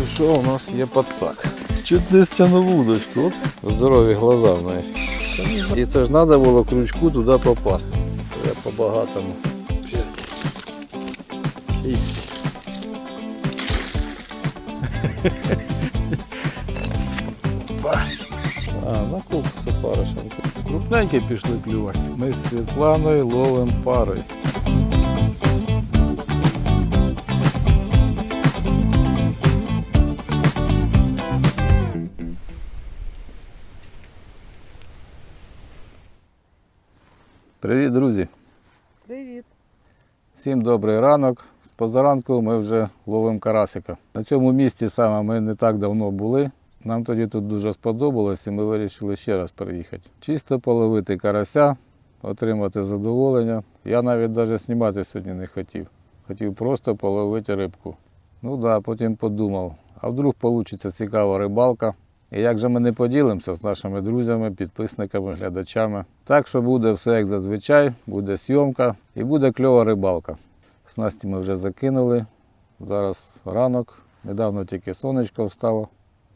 Якщо що, у нас є подсак. Чуть не стягнув удочку. От здорові глаза в неї. І це ж треба було крючку туди попасти. Це я по-багатому. П'ять. Шість. А, на купу паришем. Крупненькі пішли клювати. Ми з Світланою ловимо пари. Привіт, друзі! Привіт. Всім добрий ранок. З позаранку ми вже ловимо карасика. На цьому місці саме ми не так давно були. Нам тоді тут дуже сподобалось і ми вирішили ще раз приїхати. Чисто половити карася, отримати задоволення. Я навіть навіть знімати сьогодні не хотів. Хотів просто половити рибку. Ну так, да, потім подумав, а вдруг вийде цікава рибалка. І як же ми не поділимося з нашими друзями, підписниками, глядачами. Так що буде все як зазвичай, буде зйомка і буде кльова рибалка. Снасті ми вже закинули. Зараз ранок, недавно тільки сонечко встало.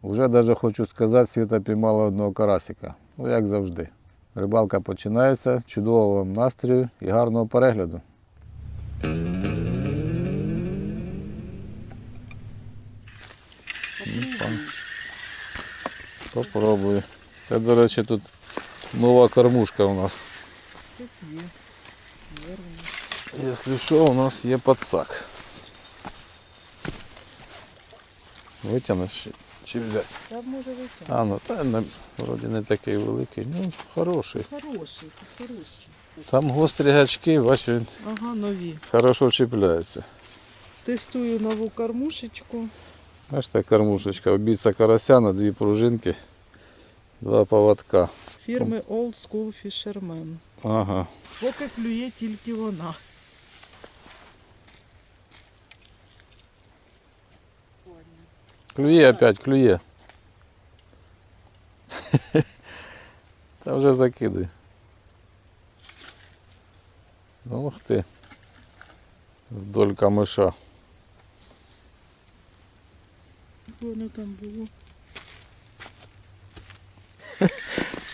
Вже навіть хочу сказати, світа піймала одного карасика. Ну, як завжди. Рибалка починається, чудового вам настрою і гарного перегляду. Попробую. Це, до речі, тут нова кормушка у нас. Якщо що, у нас є подсак. Витягнеш чи- взяти? Та може витягнути. А, ну та не, вроді не такий великий. Ну, хороший. Хороший, хороший. Там гострі гачки, бачу, він Ага, нові. хорошо чіпляється. Тестую нову кормушечку. Бачите, кормушечка, обійця карася на дві пружинки, два поводка. Фірми Old School Fisherman. Ага. Поки клює тільки вона. Клює опять, клює. Та вже закидуй. Ух ти. Вдоль камиша. Воно там було.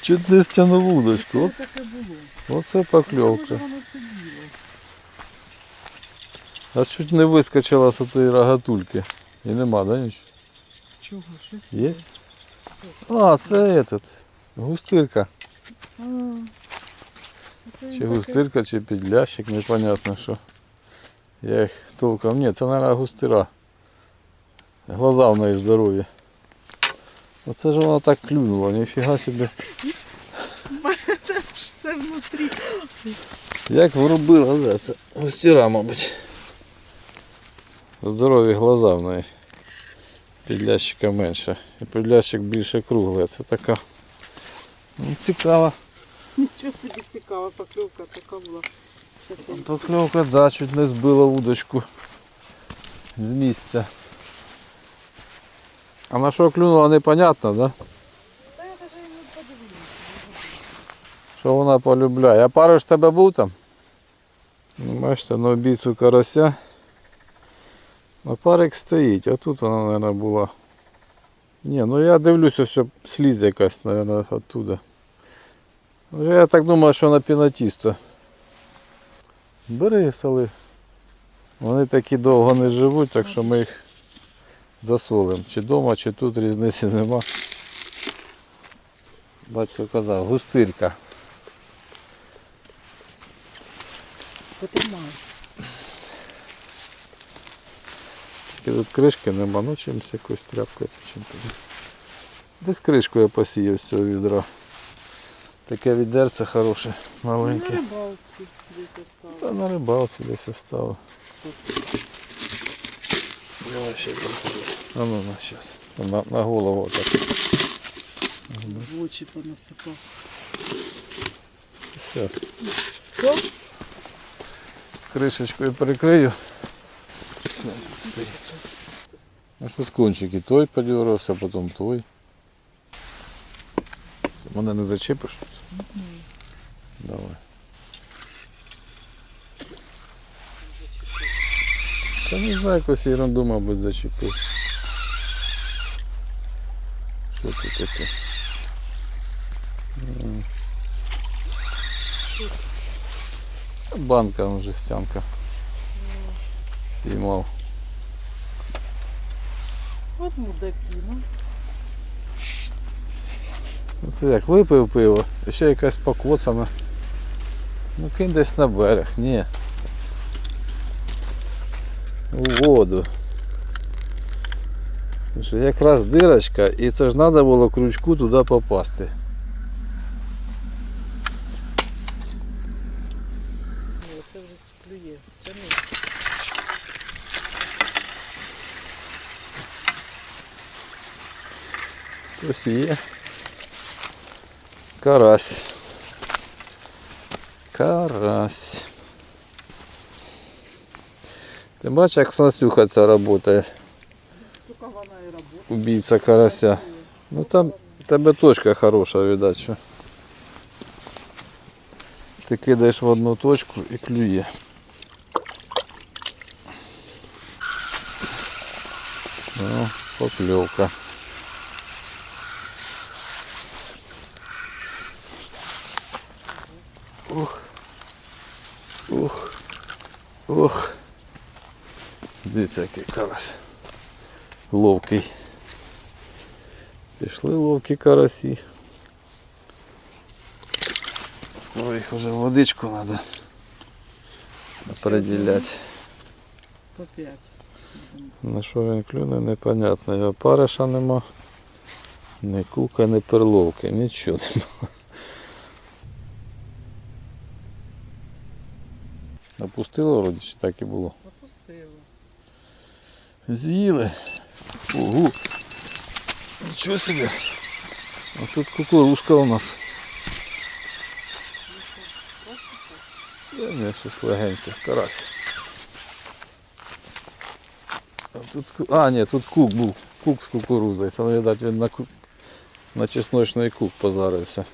Чуть не стягнув удочку. От, таке було. оце покльовка. воно сиділо. Аж чуть не вискочила з отої рогатульки. І нема, да, нічого? Чого? Щось Є? А, це этот. Густирка. А, це він Чи таке- густирка, чи підлящик, непонятно що. Я їх толком. Ні, це, мабуть, густира. Глаза в неї здорові. Оце ж вона так клюнула, ніфіга собі. Все внутрі. Як врубила, да, це густира, мабуть. Здорові глаза в неї. Підлящика менше. І підлящик більше круглий. Це така. Ну, цікава. Нічого собі цікава покльовка така була. Покльовка, да, чуть не збила удочку з місця. А на що клюнула, непонятно, да? Та я і не подивилася. Що вона полюбляє. А париш тебе був там? Ну, бачите, на обійцю карася. А парик стоїть, а тут вона, мабуть, була. Ні, ну я дивлюся, що слізь якась, мабуть, оттуда. Вже я так думаю, що на пінатісто. Бери, соли. Вони такі довго не живуть, так що ми їх засолимо. Чи вдома, чи тут різниці нема. Батько казав, густирка. Потримаю. Тільки тут кришки нема, ну чимось якоюсь тряпкою чим тобі. Десь кришку я посіяв з цього відра. Таке відерце хороше, На маленьке. рибалці десь Та на рибалці десь оставив. Давай ще посиди. А ну на щас. На, на голову так. В очі понасипав. Все. Все? Кришечкою прикрию. А що з кончики? Той подірався, потім той. Мене не зачепиш? Давай. Та не знаю, якусь ерунду, мабуть, зачепив. Що це таке? М. Банка он жестянка. Піймав. От мудаки, ну. Ну, Це як випив пиво, і ще якась покоцана. Ну кинь десь на берег, ні. У воду. Що Якраз дирочка, і це ж треба було крючку туди попасти. Це вже клює. Тяни. Ось є. Карась. Карась. Ти бачиш, як Снастюха ця працює, убійця карася. Ну там тебе точка хороша, видать, що. Ти кидаєш в одну точку і клює. Ну, покльовка. Дивіться, який карась. Ловкий. Пішли ловкі карасі. Скоро їх вже в водичку треба определяти. По п'ять. На що він клюне, непонятно. Його париша нема. Ні кука, ні перловки, нічого нема. Опустило вроді чи так і було? З'їли. Ого. Нічого собі. А тут кукурузка у нас. Я не щось легеньке, карась. А, тут, а, ні, тут кук був. Кук з кукурузою. Саме видать, він на, ку... на чесночний кук позарився.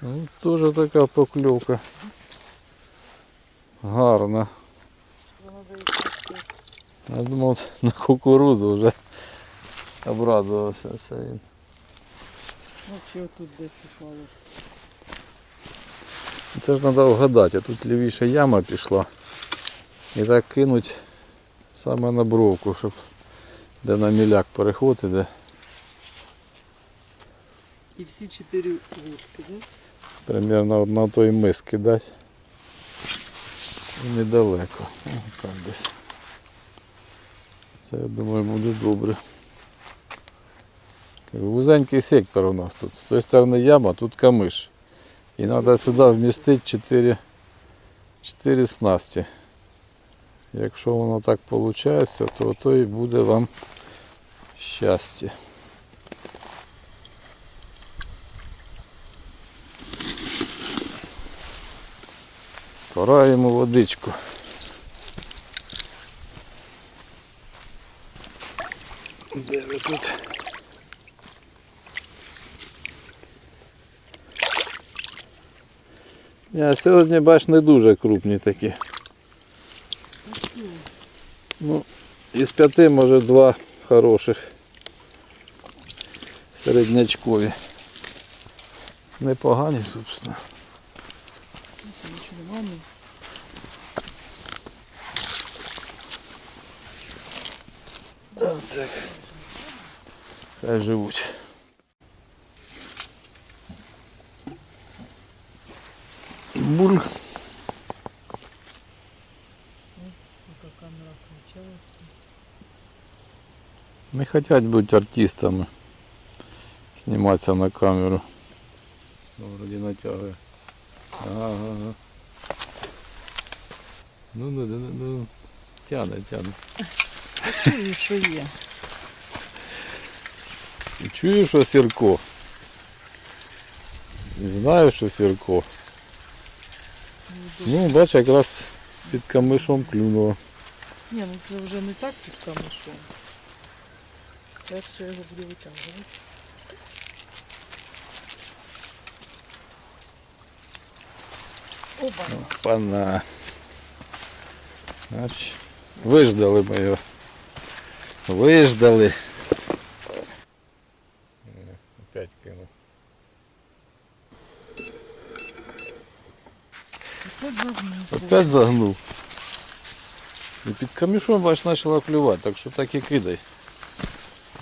Ну, теж така покльовка. Гарна. Я думав, на кукурузу вже обрадувався це він. Ну, чи отут десь упало. Це ж треба вгадати, а тут лівіша яма пішла. І так кинуть саме на бровку, щоб де на міляк переход іде. І всі чотири вудки, да? Примерно на той мис кидать. І недалеко. О, там десь. Це, я думаю, буде добре. Вузенький сектор у нас тут. З тої сторони яма, тут камиш. І треба сюди вмістити 4, 4 снасті. Якщо воно так виходить, то то і буде вам щастя. Пора йому водичку. Де ви тут? Я сьогодні бач не дуже крупні такі. Ну, із п'яти, може, два хороших. Середнячкові. Непогані, собственно. Так. Хай живуть. Буль. Яка камера включала. Не хотять бути артистами. Зніматися на камеру. Ну, вроді натягує. Ага, ага. Ну, ну, ну, ну, ну. Тяне, тяне. Чую, що є. Чую, що сірко. Знаю, що сірко. Ну, бач, якраз під камишом клюнуло. Ні, ну це вже не так під камешом. Як ще його буде витягувати? Оба. Пана. Бач, Виждали ми його. Виждали. Опять загнув. І під камішом бач почала клювати, так що так і кидай.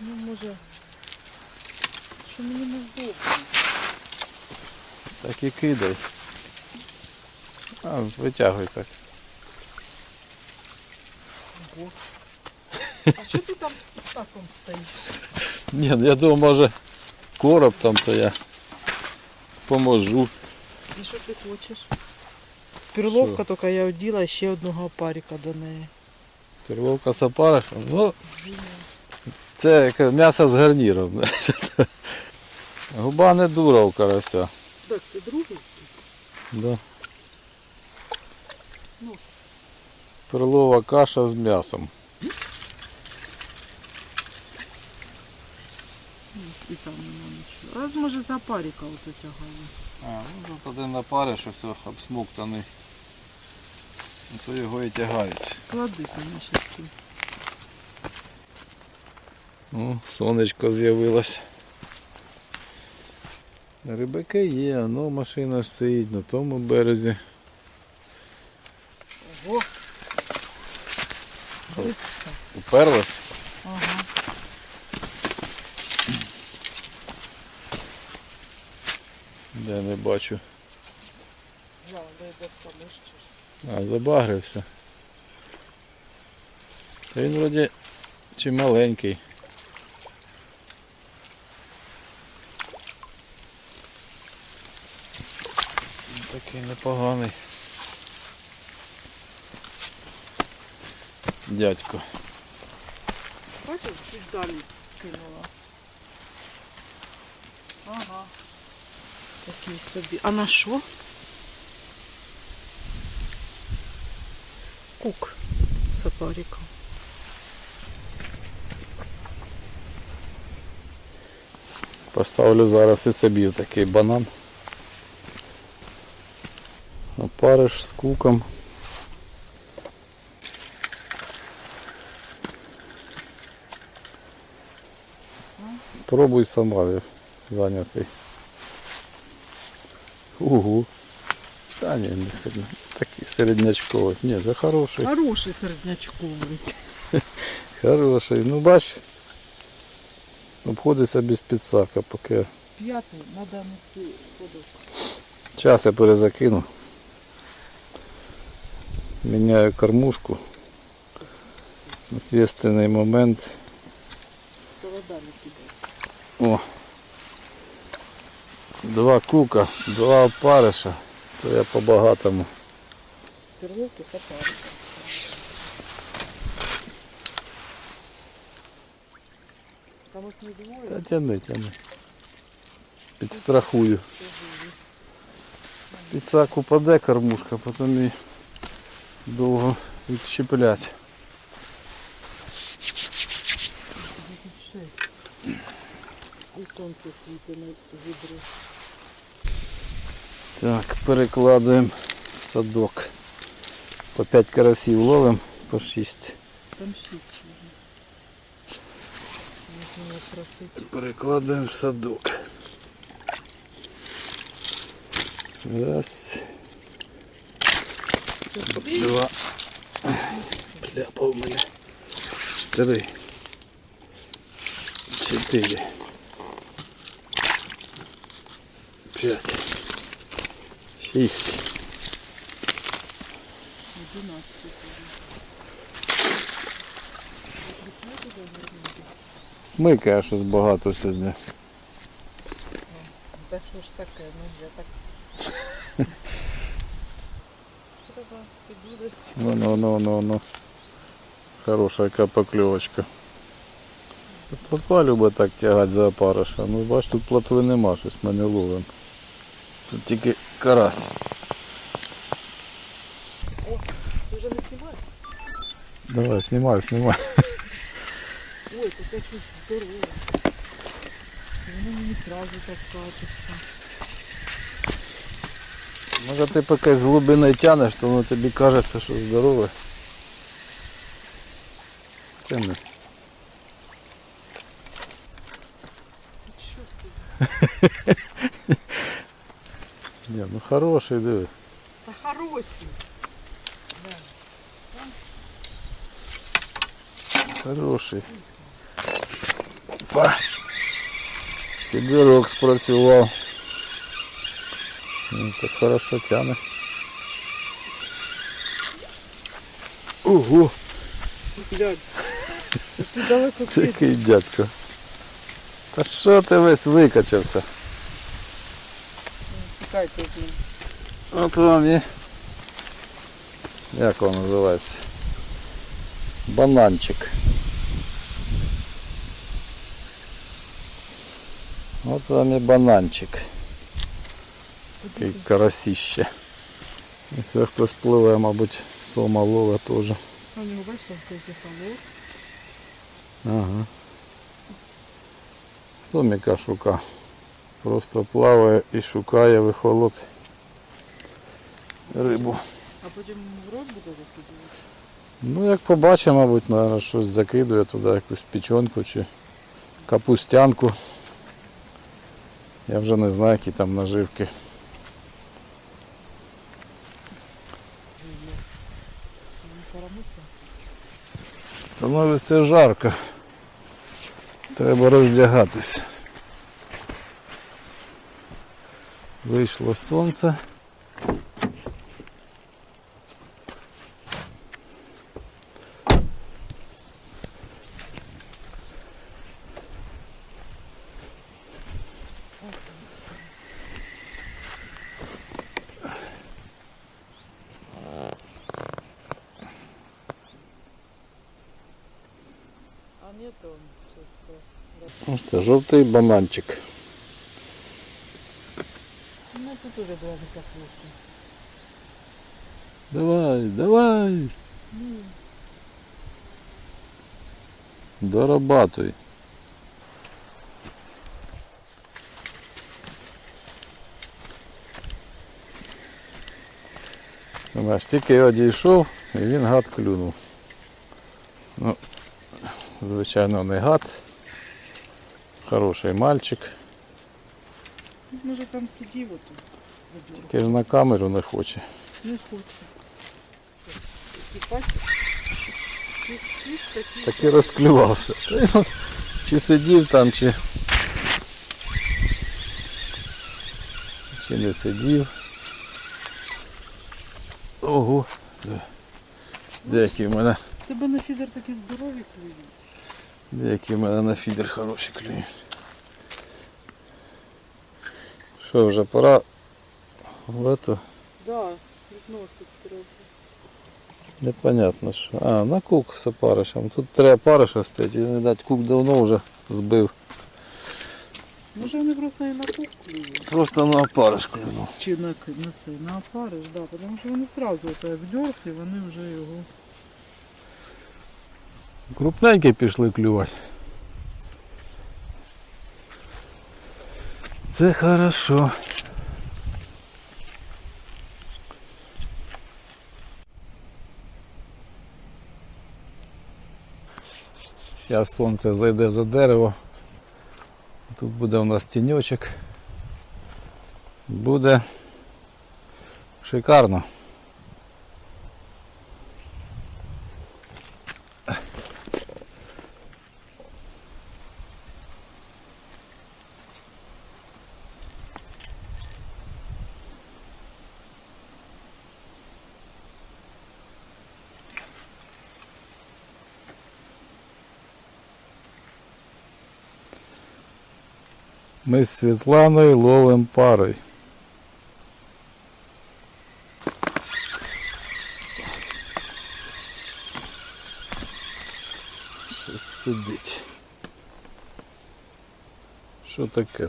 Ну, може. Що мені не вдобно? Так і кидай. А, витягуй так. Ого. А що ти там з таком стоїш? Ні, ну я думав, може короб там, то я поможу. І що ти хочеш? Перловка тільки я оділа ще одного опарика до неї. Перловка з опаришем. Ну, це як м'ясо з гарніром. Губа не дура у карася. Так, це другий? Да. Ну. Перлова каша з м'ясом. І там нема нічого. А може за опарика ото тягали. А, ну тут один на парі, що все обсмоктаний. Ну, То його і тягають. Клади там ще. Ну, сонечко з'явилось. Рибаки є, ну машина стоїть на тому березі. Ого. Уперлась. Ага. Я не бачу. Помишчиш. А, забагрився. Та він вроді чи маленький. Такий непоганий. Дядько. Бачиш, чуть далі кинула. Ага. Такий собі. А на що? Кук з опариком. Поставлю зараз і собі такий банан. Опариш з куком. Пробуй сама, зайнятий. Угу. Та ні, не сильно. Такий середнячковий. Ні, це хороший. Хороший середнячковий. Хороший. Ну бач, обходиться без підсака, поки П'ятий, треба нести ходок. Час я перезакину. Міняю кормушку. Ответственний момент. Не. О. Два кука, два опариша. Це я по-багатому. Перловки з опариком. Там їх не двоє. Та тяни, тяни. Підстрахую. Підсак упаде кормушка, потім її довго відчіплять. І сонце світить на відрі. Так, перекладуємо в садок. По 5 карасів ловимо, по 6. Там шість. Можна його просити. Перекладуємо в садок. Раз, два. Пляпа у мене. Три. Чотири. П'ять. Шість. Смикає щось багато сьогодні. Та що ж таке, ну я так. Треба підуде. Воно, воно, воно, воно. Хороша яка покльовочка. Плотва любить так тягати за опариша. Ну бач, тут плотви нема, щось ми не ловимо. Тут тільки карась. Ти вже не знімаєш? Давай, знімай, знімай. Ой, тут якесь здорове. Воно мені одразу так катиться. Може ти поки з глибини тянеш, то воно тобі кажеться, що здорове. Тяни. Що собі? Хороший, да? Та хороший. Да. Хороший. Па. Підбірок спрацював. Ну, так хорошо тяне. Ого! Дядь. Ти далеко Такий дядько. Та шо ти весь викачався? Тікайте з ним. От вам і. Як воно називається? Бананчик. От вам і бананчик. Такий карасіще. Якщо хтось пливе, мабуть, сома лове теж. А у нього бачиш, хтось заховав. Ага. Соміка шука. Просто плаває і шукає вихолод рибу. А потім в рот буде закидувати. Ну, як побачимо, мабуть, наверное, щось закидує туди, якусь печонку чи капустянку. Я вже не знаю, які там наживки. Становиться жарко. Треба роздягатись. Вийшло сонце. А ні, то щось. Ось це жовтий бананчик. Ну тут уже була така хвостка. Давай, давай. Ну, Дорабатуй. Думаєш, тільки я одійшов і він гад клюнув. Ну, звичайно, не гад. Хороший мальчик. може там сидів отут. Тільки ж на камеру не хоче. Не такі. Так і розклювався. Чи сидів там, чи. Чи не сидів. Ого. Де- Деякі в мене. Тебе на фідер такі здорові клюють. Деякі в мене на фідер хороші клюють. Що, вже пора в эту Да, відносить трохи. непонятно що. А, на кук з опаришем. Тут треба париша стоять. Він, видать, кук давно вже збив. Може вони просто і на кук клюють. Просто на опариш клюнув. Чи на, на цей, на опариш, да, тому що вони одразу і вони вже його. Крупненькі пішли клювати. Це хорошо. Зараз сонце зайде за дерево. Тут буде у нас тіньочок. Буде шикарно. Ми з Світланою ловимо парой. Щось сидить. Що таке?